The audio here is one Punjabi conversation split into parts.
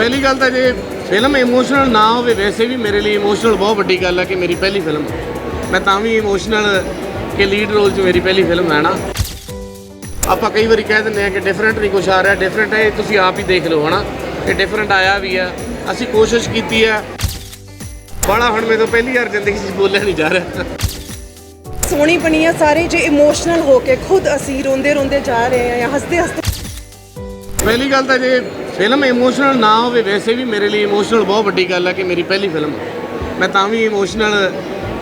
ਪਹਿਲੀ ਗੱਲ ਤਾਂ ਜੇ ਫਿਲਮ ਇਮੋਸ਼ਨਲ ਨਾ ਹੋਵੇ ਵੈਸੇ ਵੀ ਮੇਰੇ ਲਈ ਇਮੋਸ਼ਨਲ ਬਹੁਤ ਵੱਡੀ ਗੱਲ ਹੈ ਕਿ ਮੇਰੀ ਪਹਿਲੀ ਫਿਲਮ ਮੈਂ ਤਾਂ ਵੀ ਇਮੋਸ਼ਨਲ ਕਿ ਲੀਡ ਰੋਲ 'ਚ ਮੇਰੀ ਪਹਿਲੀ ਫਿਲਮ ਹੈ ਨਾ। ਆਪਾਂ ਕਈ ਵਾਰੀ ਕਹਿ ਦਿੰਦੇ ਆ ਕਿ ਡਿਫਰੈਂਟ ਨਹੀਂ ਕੁਛ ਆ ਰਿਹਾ ਡਿਫਰੈਂਟ ਹੈ ਇਹ ਤੁਸੀਂ ਆਪ ਹੀ ਦੇਖ ਲਓ ਹਨਾ? ਕਿ ਡਿਫਰੈਂਟ ਆਇਆ ਵੀ ਆ। ਅਸੀਂ ਕੋਸ਼ਿਸ਼ ਕੀਤੀ ਆ। ਬੜਾ ਹੁਣ ਮੇਰੇ ਤੋਂ ਪਹਿਲੀ ਵਾਰ ਜ਼ਿੰਦਗੀ 'ਚ ਬੋਲਿਆ ਨਹੀਂ ਜਾ ਰਿਹਾ। ਸੋਹਣੀ ਬਣੀ ਆ ਸਾਰੇ ਜੇ ਇਮੋਸ਼ਨਲ ਹੋ ਕੇ ਖੁਦ ਅਸੀਂ ਰੋਂਦੇ ਰੋਂਦੇ ਜਾ ਰਹੇ ਆ ਜਾਂ ਹੱਸਦੇ ਹੱਸਦੇ ਪਹਿਲੀ ਗੱਲ ਤਾਂ ਜੇ ਫਿਲਮ ਇਮੋਸ਼ਨਲ ਨਾ ਹੋਵੇ, ਵੈਸੇ ਵੀ ਮੇਰੇ ਲਈ ਇਮੋਸ਼ਨਲ ਬਹੁਤ ਵੱਡੀ ਗੱਲ ਹੈ ਕਿ ਮੇਰੀ ਪਹਿਲੀ ਫਿਲਮ ਮੈਂ ਤਾਂ ਵੀ ਇਮੋਸ਼ਨਲ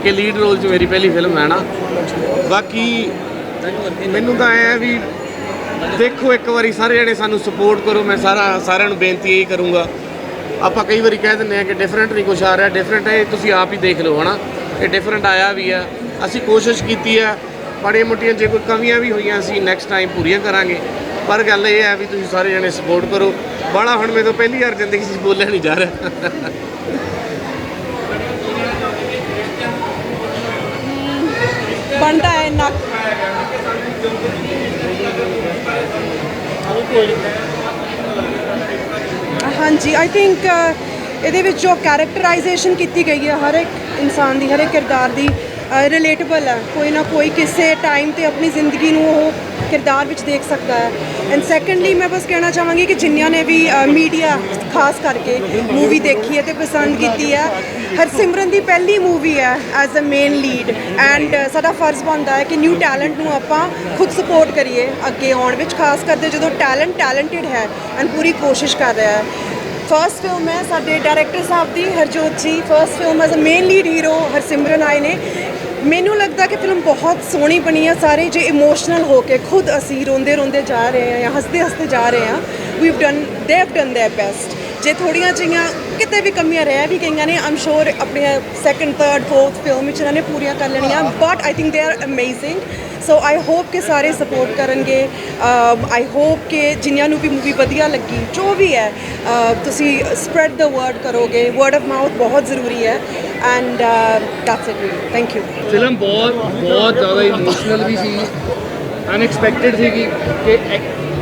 ਕਿ ਲੀਡ ਰੋਲ 'ਚ ਮੇਰੀ ਪਹਿਲੀ ਫਿਲਮ ਹੈ ਨਾ। ਬਾਕੀ ਮੈਨੂੰ ਤਾਂ ਐ ਵੀ ਦੇਖੋ ਇੱਕ ਵਾਰੀ ਸਾਰੇ ਜਣੇ ਸਾਨੂੰ ਸਪੋਰਟ ਕਰੋ, ਮੈਂ ਸਾਰਾ ਸਾਰਿਆਂ ਨੂੰ ਬੇਨਤੀ ਇਹੀ ਕਰੂੰਗਾ। ਆਪਾਂ ਕਈ ਵਾਰੀ ਕਹਿ ਦਿੰਦੇ ਆ ਕਿ ਡਿਫਰੈਂਟ ਨਹੀਂ ਕੁਛ ਆ ਰਿਹਾ ਡਿਫਰੈਂਟ ਹੈ ਇਹ ਤੁਸੀਂ ਆਪ ਹੀ ਦੇਖ ਲਓ, ਹਨਾ। ਇਹ ਡਿਫਰੈਂਟ ਆਇਆ ਵੀ ਆ। ਅਸੀਂ ਕੋਸ਼ਿਸ਼ ਕੀਤੀ ਆ ਬੜੇ ਮੋਟੀਆਂ ਜੇ ਕੋਈ ਕਮੀਆਂ ਵੀ ਹੋਈਆਂ, ਅਸੀਂ ਨੈਕਸਟ ਟਾਈਮ ਪੂਰੀਆਂ ਕਰਾਂਗੇ। ਪਰ ਗੱਲ ਇਹ ਹੈ ਵੀ ਤੁਸੀਂ ਸਾਰੇ ਜਣੇ ਸਪੋਰਟ ਕਰੋ। ਬੜਾ ਹੁਣ ਮੇਰੇ ਤੋਂ ਪਹਿਲੀ ਵਾਰ ਜ਼ਿੰਦਗੀ 'ਚ ਬੋਲਿਆ ਨਹੀਂ ਜਾ ਰਿਹਾ। ਬਣਦਾ ਹੈ ਨੱਕ ਹਾਂਜੀ ਆਈ ਥਿੰਕ ਇਹਦੇ ਵਿੱਚ ਜੋ ਕੈਰੈਕਟਰਾਈਜੇਸ਼ਨ ਕੀਤੀ ਗਈ ਹੈ ਹਰ ਇੱਕ ਇਨਸਾਨ ਦੀ, ਹਰ ਇੱਕ ਕਿਰਦਾਰ ਦੀ ਰਿਲੇਟੇਬਲ ਹੈ। ਕੋਈ ਨਾ ਕੋਈ ਕਿਸੇ ਟਾਈਮ ਤੇ ਆਪਣੀ ਜ਼ਿੰਦਗੀ ਨੂੰ ਉਹ ਕਿਰਦਾਰ ਵਿੱਚ ਦੇਖ ਸਕਦਾ ਹੈ। ਐਂਡ ਸੈਕੰਡਲੀ ਮੈਂ ਬਸ ਕਹਿਣਾ ਚਾਹਾਂਗੀ ਕਿ ਜਿਨ੍ਹਾਂ ਨੇ ਵੀ ਮੀਡੀਆ ਖਾਸ ਕਰਕੇ ਮੂਵੀ ਦੇਖੀ ਹੈ ਤੇ ਪਸੰਦ ਕੀਤੀ ਹੈ, ਹਰਸਿਮਰਨ ਦੀ ਪਹਿਲੀ ਮੂਵੀ ਹੈ as a main lead and ਸਾਡਾ ਫਰਜ਼ ਬਣਦਾ ਹੈ ਕਿ ਨਿਊ ਟੈਲੈਂਟ ਨੂੰ ਆਪਾਂ ਖੁਦ ਸਪੋਰਟ ਕਰੀਏ ਅੱਗੇ ਆਉਣ ਵਿੱਚ, ਖਾਸ ਕਰਕੇ ਜਦੋਂ ਟੈਲੈਂਟ ਟੈਲੈਂਟਡ ਹੈ ਐਂਡ ਪੂਰੀ ਕੋਸ਼ਿਸ਼ ਕਰ ਰਿਹਾ ਹੈ। ਫਰਸਟ ਫਿਲਮ ਹੈ ਸਾਡੇ director Sahib the Harjot ji first film as a main lead hero Harsimran ਆਏ ਨੇ ਮੈਨੂੰ ਲੱਗਦਾ ਕਿ ਫਿਲਮ ਬਹੁਤ ਸੋਹਣੀ ਬਣੀ ਹੈ ਸਾਰੇ ਜੇ ਇਮੋਸ਼ਨਲ ਹੋ ਕੇ ਖੁਦ ਅਸੀਂ ਰੋਂਦੇ ਰੋਂਦੇ ਜਾ ਰਹੇ ਹਾਂ ਜਾਂ ਹੱਸਦੇ ਹੱਸਦੇ ਜਾ ਰਹੇ ਹਾਂ we have done they have done their best ਜੇ ਥੋੜੀਆਂ ਜਿਹੀਆਂ ਕਿਤੇ ਵੀ ਕਮੀਆਂ ਰਹਿ ਵੀ ਗਈਆਂ ਨੇ ਆਮ ਸ਼ੋਰ ਆਪਣੀਆਂ ਸੈਕੰਡ ਥਰਡ ਫੋਰਥ ਫਿਲਮ ਵਿੱਚ ਇਹਨਾਂ ਨੇ ਪੂਰੀਆਂ ਕਰ ਲੈਣੀਆਂ but I think they are amazing so I hope ਕਿ ਸਾਰੇ ਸਪੋਰਟ ਕਰਨਗੇ। ਆਈ ਹੋਪ ਕਿ ਜਿਨ੍ਹਾਂ ਨੂੰ ਵੀ ਮੂਵੀ ਵਧੀਆ ਲੱਗੀ ਜੋ ਵੀ ਹੈ ਤੁਸੀਂ ਸਪਰੈਡ ਦ ਵਰਡ ਕਰੋਗੇ। ਵਰਡ ਆਫ ਮਾਊਥ ਬਹੁਤ ਜ਼ਰੂਰੀ ਹੈ। And that's it thank you film ਬਹੁਤ ਬਹੁਤ ਜ਼ਿਆਦਾ ਇਮੋਸ਼ਨਲ ਵੀ ਸੀ। ਅਨਐਕਸਪੈਕਟਡ ਸੀਗੀ ਕਿ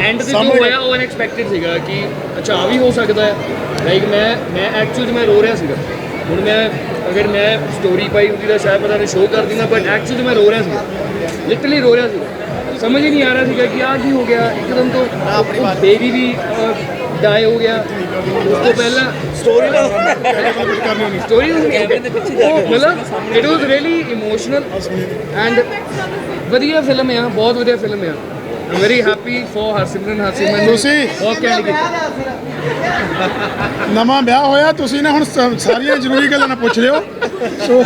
ਐਂਡ ਤੇ ਜੋ ਹੋਇਆ ਉਹ ਅਨਐਕਸਪੈਕਟਡ ਸੀਗਾ ਕਿ ਅੱਛਾ ਆ ਵੀ ਹੋ ਸਕਦਾ ਹੈ। ਲਾਈਕ ਮੈਂ ਮੈਂ ਐਕਚੁਅਲ ਮੈਂ ਰੋ ਰਿਹਾ ਸੀਗਾ। ਹੁਣ ਮੈਂ ਅਗਰ ਮੈਂ ਸਟੋਰੀ ਪਾਈ ਹੁੰਦੀ ਤਾਂ ਸ਼ਾਇਦ ਪਤਾ ਨਹੀਂ ਸ਼ੋਅ ਕਰ ਦਿੰਦਾ ਬਟ ਐਕਚੁਅਲ ਮੈਂ ਰੋ ਰਿਹਾ ਸੀਗਾ। ਲਿਟਰਲੀ ਰੋ ਰਿਹਾ ਸੀਗਾ। ਸਮਝ ਹੀ ਨਹੀਂ ਆ ਰਿਹਾ ਸੀਗਾ ਕਿ ਆ ਕੀ ਹੋ ਗਿਆ। ਇੱਕਦਮ ਤੋਂ ਬੇਬੀ ਵੀ ਡਾਈ ਹੋ ਗਿਆ। ਉਸ ਤੋਂ ਪਹਿਲਾਂ ਸਟੋਰੀ ਦਾ ਸਟੋਰੀ ਮਤਲਬ it was really emotional and ਵਧੀਆ ਫਿਲਮ ਹੈ ਬਹੁਤ ਵਧੀਆ ਫਿਲਮ ਹੈ am very happy for Harsimran Harsimran ਨੇ ਤੁਸੀਂ- ਬਹੁਤ ਕਹਿਣ ਕੀਤਾ ਨਵਾਂ ਵਿਆਹ ਹੋਇਆ ਤੁਸੀਂ ਨਾ ਹੁਣ ਸ- ਸਾਰੀਆਂ ਜ਼ਰੂਰੀ ਗੱਲਾਂ ਨਾ ਪੁੱਛ ਲਿਓ। ਸੋ